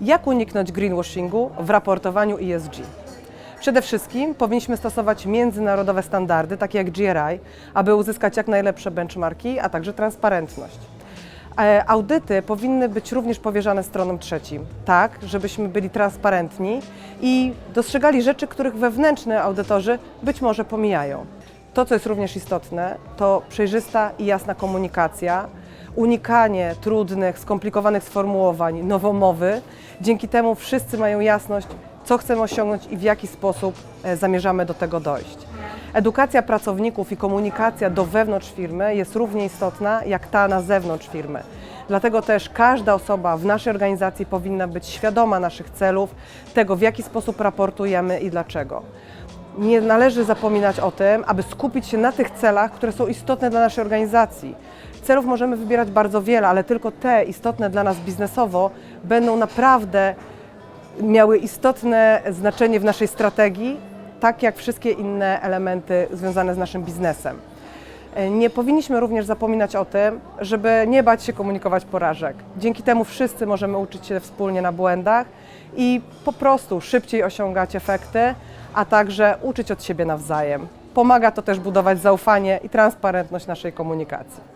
Jak uniknąć greenwashingu w raportowaniu ESG? Przede wszystkim powinniśmy stosować międzynarodowe standardy, takie jak GRI, aby uzyskać jak najlepsze benchmarki, a także transparentność. E, Audyty powinny być również powierzane stronom trzecim, tak, żebyśmy byli transparentni i dostrzegali rzeczy, których wewnętrzne audytorzy być może pomijają. To, co jest również istotne, to przejrzysta i jasna komunikacja, unikanie trudnych, skomplikowanych sformułowań, nowomowy. Dzięki temu wszyscy mają jasność, co chcemy osiągnąć i w jaki sposób e, zamierzamy do tego dojść. Edukacja pracowników i komunikacja do wewnątrz firmy jest równie istotna jak ta na zewnątrz firmy. Dlatego też każda osoba w naszej organizacji powinna być świadoma naszych celów, tego w jaki sposób raportujemy i dlaczego. Nie należy zapominać o tym, aby skupić się na tych celach, które są istotne dla naszej organizacji. Celów możemy wybierać bardzo wiele, ale tylko te istotne dla nas biznesowo będą naprawdę miały istotne znaczenie w naszej strategii, tak jak wszystkie inne elementy związane z naszym biznesem. Nie powinniśmy również zapominać o tym, żeby nie bać się komunikować porażek. Dzięki temu wszyscy możemy uczyć się wspólnie na błędach i po prostu szybciej osiągać efekty, a także uczyć od siebie nawzajem. Pomaga to też budować zaufanie i transparentność naszej komunikacji.